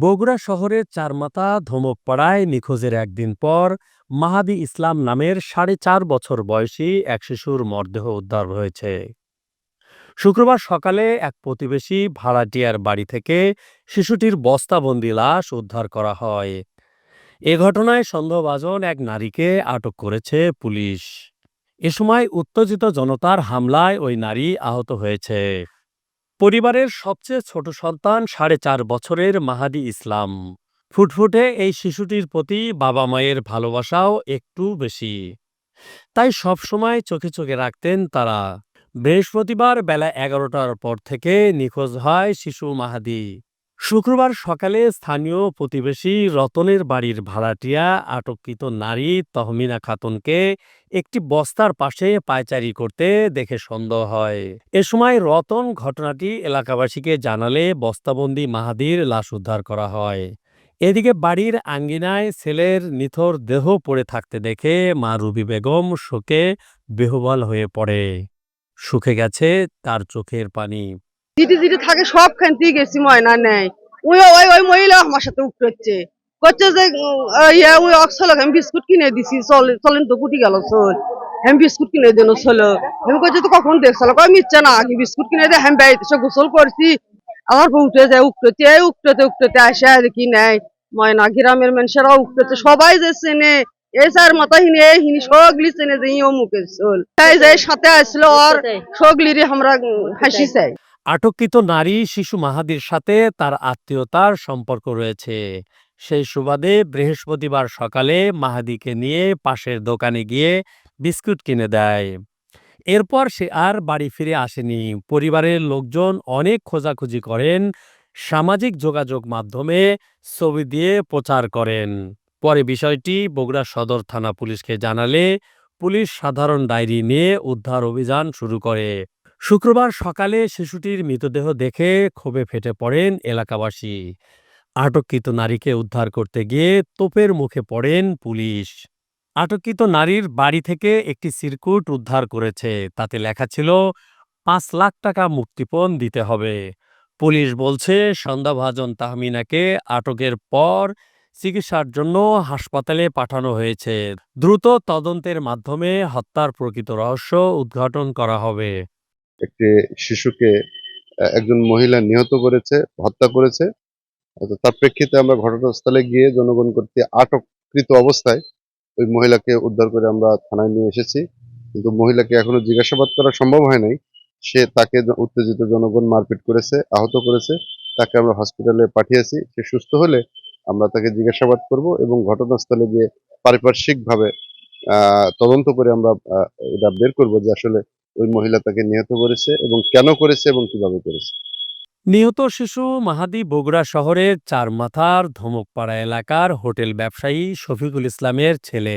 বগুড়া শহরের চারমাথা ধমকপাড়ায় নিখোঁজের একদিন পর মাহাদি ইসলাম নামের সাড়ে চার বছর বয়সী এক শিশুর মরদেহ উদ্ধার হয়েছে। শুক্রবার সকালে এক প্রতিবেশী ভাড়াটিয়ার বাড়ি থেকে শিশুটির বস্তাবন্দি লাশ উদ্ধার করা হয়। এ ঘটনায় সন্দেহভাজন এক নারীকে আটক করেছে পুলিশ। এ সময় উত্তেজিত জনতার হামলায় ওই নারী আহত হয়েছে। পরিবারের সবচেয়ে ছোট সন্তান সাড়ে চার বছরের মাহাদি ইসলাম। ফুটফুটে এই শিশুটির প্রতি বাবা মায়ের ভালোবাসাও একটু বেশি। তাই সবসময় চোখে চোখে রাখতেন তারা। বৃহস্পতিবার বেলা এগারোটার পর থেকে নিখোঁজ হয় শিশু মাহাদি। শুক্রবার সকালে স্থানীয় প্রতিবেশী রতনের বাড়ির ভাড়াটিয়া আটককৃত নারী তহমিনা খাতুনকে একটি বস্তার পাশে পায়চারি করতে দেখে সন্দেহ হয়। এ সময় রতন ঘটনাটি এলাকাবাসীকে জানালে বস্তাবন্দি মাহাদির লাশ উদ্ধার করা হয়। এদিকে বাড়ির আঙ্গিনায় ছেলের নিথর দেহ পড়ে থাকতে দেখে মা রুবি বেগম শোকে বেহবাল হয়ে পড়ে। শুকে গেছে তার চোখের পানি। জিটি জিটি থাকে সব খানতে গেছি ময়না নেই ওই ওই ওই মহিলা আমার সাথে উঠছে করছে যে ইয়া ওই অক্সল আমি বিস্কুট কিনে দিছি চল চলেন তো কুটি গেল চল। আমি বিস্কুট কিনে দেন চলো। আমি কইছে তো কখন দেখছিল কই মিথ্যা না আগে বিস্কুট কিনে দিয়ে আমি বাড়িতে এসে গোসল করছি। আমার বউ উঠে যায় উঠতে এই উঠতে উঠতে আসে আর কি নাই? ময়না গ্রামের মানুষেরা উঠতে সবাই যে চেনে। এই স্যার মাথা হিনে এই হিনি সগলি চেনে যে ইও মুখে চল। তাই যে সাথে আসলো আর সগলিরে আমরা হাসি চাই। আটককৃত নারী শিশু মাহাদির সাথে তার আত্মীয়তার সম্পর্ক রয়েছে। সেই সুবাদে বৃহস্পতিবার সকালে মাহাদিকে নিয়ে পাশের দোকানে গিয়ে বিস্কুট কিনে দেয়। এরপর সে আর বাড়ি ফিরে আসেনি। পরিবারের লোকজন অনেক খোঁজাখুঁজি করেন, সামাজিক যোগাযোগ মাধ্যমে ছবি দিয়ে প্রচার করেন। পরে বিষয়টি বগুড়া সদর থানা পুলিশকে জানালে পুলিশ সাধারণ ডায়েরি নিয়ে উদ্ধার অভিযান শুরু করে। শুক্রবার সকালে শিশুটির মৃতদেহ দেখে ক্ষোভে ফেটে পড়েন এলাকাবাসী। আটককৃত নারীকে উদ্ধার করতে গিয়ে তোপের মুখে পড়েন পুলিশ। আটককৃত নারীর বাড়ি থেকে একটি সিরকুট উদ্ধার করেছে। তাতে লেখা ছিল, পাঁচ লাখ টাকা মুক্তিপণ দিতে হবে। পুলিশ বলছে সন্ধ্যাভাজন তাহমিনাকে আটকের পর চিকিৎসার জন্য হাসপাতালে পাঠানো হয়েছে। দ্রুত তদন্তের মাধ্যমে হত্যার প্রকৃত রহস্য উদ্ঘাটন করা হবে। একটি শিশুকে একজন মহিলা নিহত করেছে, হত্যা করেছে। তার প্রেক্ষিতে আমরা ঘটনাস্থলে গিয়ে জনগণ কর্তৃক আটককৃত অবস্থায় ওই মহিলাকে উদ্ধার করে আমরা থানায় নিয়ে এসেছি। কিন্তু মহিলাকে এখনও জিজ্ঞাসাবাদ করা সম্ভব হয় নাই। সে তাকে উত্তেজিত জনগণ মারপিট করেছে, আহত করেছে, তাকে আমরা হসপিটালে পাঠিয়েছি। সে সুস্থ হলে আমরা তাকে জিজ্ঞাসাবাদ করব এবং ঘটনাস্থলে গিয়ে পারিপার্শ্বিকভাবে তদন্ত করে আমরা এটা বের করব যে আসলে ওই মহিলা তাকে নিহত করেছে এবং কেন করেছে এবং কীভাবে করেছে? নিহত শিশু মাহাদি বগুড়া শহরের চারমাথার ধমকপাড়া এলাকার হোটেল ব্যবসায়ী শফিকুল ইসলামের ছেলে।